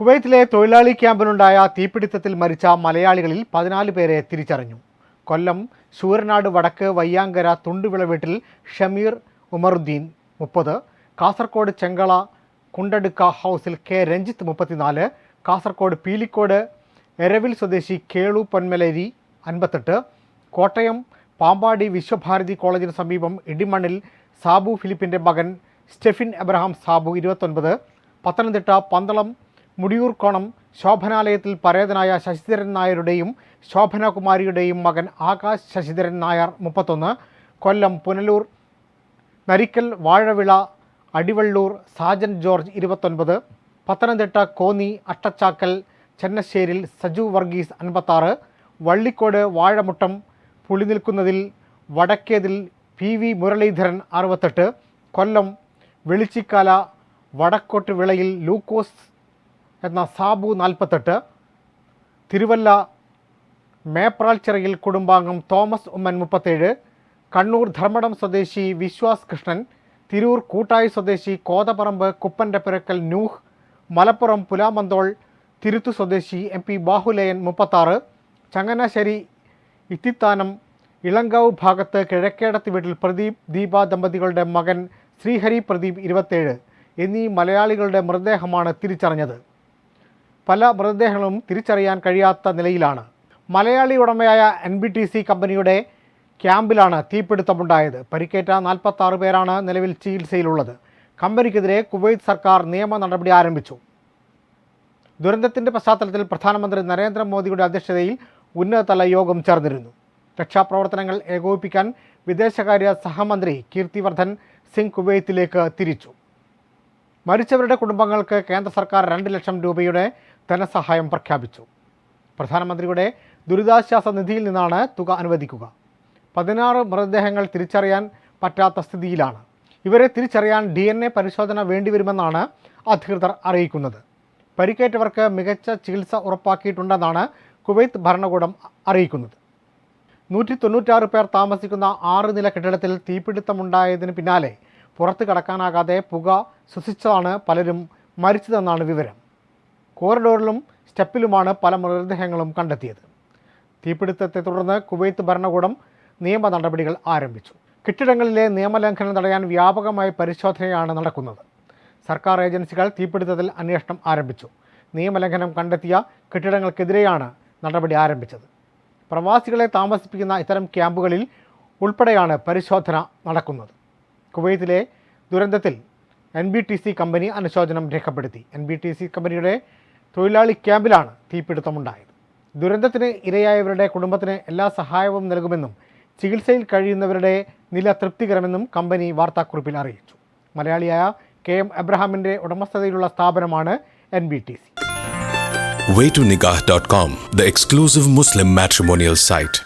കുവൈത്തിലെ തൊഴിലാളി ക്യാമ്പിനുണ്ടായ തീപിടുത്തത്തിൽ മരിച്ച മലയാളികളിൽ പതിനാല് പേരെ തിരിച്ചറിഞ്ഞു. കൊല്ലം ശൂരനാട് വടക്ക് വയ്യാങ്കര തുണ്ടുവിള വീട്ടിൽ ഷമീർ ഉമറുദ്ദീൻ മുപ്പത് കാസർകോട് ചെങ്കള കുണ്ടടുക്ക ഹൗസിൽ കെ രഞ്ജിത്ത് മുപ്പത്തിനാല് കാസർകോട് പീലിക്കോട് എരവിൽ സ്വദേശി കേളു പൊന്മലേരി അൻപത്തെട്ട് കോട്ടയം പാമ്പാടി വിശ്വഭാരതി കോളേജിന് സമീപം ഇടിമണ്ണിൽ സാബു ഫിലിപ്പിന്റെ മകൻ സ്റ്റെഫിൻ എബ്രഹാം സാബു ഇരുപത്തൊൻപത് പത്തനംതിട്ട പന്തളം മുടിയൂർക്കോണം ശോഭനാലയത്തിൽ പരേതനായ ശശിധരൻ നായരുടെയും ശോഭനകുമാരിയുടെയും മകൻ ആകാശ് ശശിധരൻ നായർ മുപ്പത്തൊന്ന് കൊല്ലം പുനലൂർ നരിക്കൽ വാഴവിള അടിവള്ളൂർ സാജൻ ജോർജ് ഇരുപത്തൊൻപത് പത്തനംതിട്ട കോന്നി അട്ടച്ചാക്കൽ ചെന്നശ്ശേരിൽ സജു വർഗീസ് അൻപത്താറ് വള്ളിക്കോട് വാഴമുട്ടം പുളിനിൽക്കുന്നതിൽ വടക്കേതിൽ പി വി മുരളീധരൻ അറുപത്തെട്ട് കൊല്ലം വെളിച്ചിക്കാല വടക്കോട്ട് വിളയിൽ ലൂക്കോസ് എന്ന സാബു നാൽപ്പത്തെട്ട് തിരുവല്ല മേപ്രാൾച്ചിറയിൽ കുടുംബാംഗം തോമസ് ഉമ്മൻ മുപ്പത്തേഴ് കണ്ണൂർ ധർമ്മടം സ്വദേശി വിശ്വാസ് കൃഷ്ണൻ തിരൂർ കൂട്ടായി സ്വദേശി കോതപറമ്പ് കുപ്പന്റെ പിറക്കൽ നൂഹ് മലപ്പുറം പുലാമന്തോൾ തിരുത്തു സ്വദേശി എം പി ബാഹുലയൻ മുപ്പത്താറ് ചങ്ങനാശ്ശേരി ഇത്തിത്താനം ഇളങ്കാവ് ഭാഗത്ത് കിഴക്കേടത്ത് വീട്ടിൽ പ്രദീപ് ദീപ ദമ്പതികളുടെ മകൻ ശ്രീഹരി പ്രദീപ് ഇരുപത്തേഴ് എന്നീ മലയാളികളുടെ മൃതദേഹമാണ് തിരിച്ചറിഞ്ഞത്. പല മൃതദേഹങ്ങളും തിരിച്ചറിയാൻ കഴിയാത്ത നിലയിലാണ്. മലയാളി ഉടമയായ എൻ ബി ടി സി കമ്പനിയുടെ ക്യാമ്പിലാണ് തീപിടുത്തമുണ്ടായത്. പരിക്കേറ്റ നാൽപ്പത്തി ആറ് പേരാണ് നിലവിൽ ചികിത്സയിലുള്ളത്. കമ്പനിക്കെതിരെ കുവൈത്ത് സർക്കാർ നിയമ നടപടി ആരംഭിച്ചു. ദുരന്തത്തിന്റെ പശ്ചാത്തലത്തിൽ പ്രധാനമന്ത്രി നരേന്ദ്രമോദിയുടെ അധ്യക്ഷതയിൽ ഉന്നതതല യോഗം ചേർന്നിരുന്നു. രക്ഷാപ്രവർത്തനങ്ങൾ ഏകോപിപ്പിക്കാൻ വിദേശകാര്യ സഹമന്ത്രി കീർത്തിവർദ്ധൻ സിംഗ് കുവൈത്തിലേക്ക് തിരിച്ചു. മരിച്ചവരുടെ കുടുംബങ്ങൾക്ക് കേന്ദ്ര സർക്കാർ രണ്ട് ലക്ഷം രൂപയുടെ ധനസഹായം പ്രഖ്യാപിച്ചു. പ്രധാനമന്ത്രിയുടെ ദുരിതാശ്വാസ നിധിയിൽ നിന്നാണ് തുക അനുവദിക്കുക. പതിനാറ് മൃതദേഹങ്ങൾ തിരിച്ചറിയാൻ പറ്റാത്ത സ്ഥിതിയിലാണ്. ഇവരെ തിരിച്ചറിയാൻ ഡി എൻ എ പരിശോധന വേണ്ടിവരുമെന്നാണ് അധികൃതർ അറിയിക്കുന്നത്. പരിക്കേറ്റവർക്ക് മികച്ച ചികിത്സ ഉറപ്പാക്കിയിട്ടുണ്ടെന്നാണ് കുവൈത്ത് ഭരണകൂടം അറിയിക്കുന്നത്. നൂറ്റി തൊണ്ണൂറ്റാറ് പേർ താമസിക്കുന്ന ആറ് നില കെട്ടിടത്തിൽ തീപിടുത്തമുണ്ടായതിന് പിന്നാലെ പുറത്ത് കടക്കാനാകാതെ പുക ശ്വസിച്ചതാണ് പലരും മരിച്ചതെന്നാണ് വിവരം. കോറിഡോറിലും സ്റ്റെപ്പിലുമാണ് പല മൃതദേഹങ്ങളും കണ്ടെത്തിയത്. തീപിടുത്തത്തെ തുടർന്ന് കുവൈത്ത് ഭരണകൂടം നിയമ നടപടികൾ ആരംഭിച്ചു. കെട്ടിടങ്ങളിലെ നിയമലംഘനം തടയാൻ വ്യാപകമായ പരിശോധനയാണ് നടക്കുന്നത്. സർക്കാർ ഏജൻസികൾ തീപിടുത്തത്തിൽ അന്വേഷണം ആരംഭിച്ചു. നിയമലംഘനം കണ്ടെത്തിയ കെട്ടിടങ്ങൾക്കെതിരെയാണ് നടപടി ആരംഭിച്ചത്. പ്രവാസികളെ താമസിപ്പിക്കുന്ന ഇത്തരം ക്യാമ്പുകളിൽ ഉൾപ്പെടെയാണ് പരിശോധന നടക്കുന്നത്. കുവൈത്തിലെ ദുരന്തത്തിൽ N B T C company അനുശോചനം രേഖപ്പെടുത്തി. എൻ ബി ടി സി കമ്പനിയുടെ തൊഴിലാളി ക്യാമ്പിലാണ് തീപിടുത്തമുണ്ടായത്. ദുരന്തത്തിന് ഇരയായവരുടെ കുടുംബത്തിന് എല്ലാ സഹായവും നൽകുമെന്നും ചികിത്സയിൽ കഴിയുന്നവരുടെ നില തൃപ്തികരമെന്നും കമ്പനി വാർത്താക്കുറിപ്പിൽ അറിയിച്ചു. മലയാളിയായ കെ എം എബ്രഹാമിന്റെ ഉടമസ്ഥതയിലുള്ള സ്ഥാപനമാണ് N B T C waytonikah.com, the exclusive Muslim matrimonial site.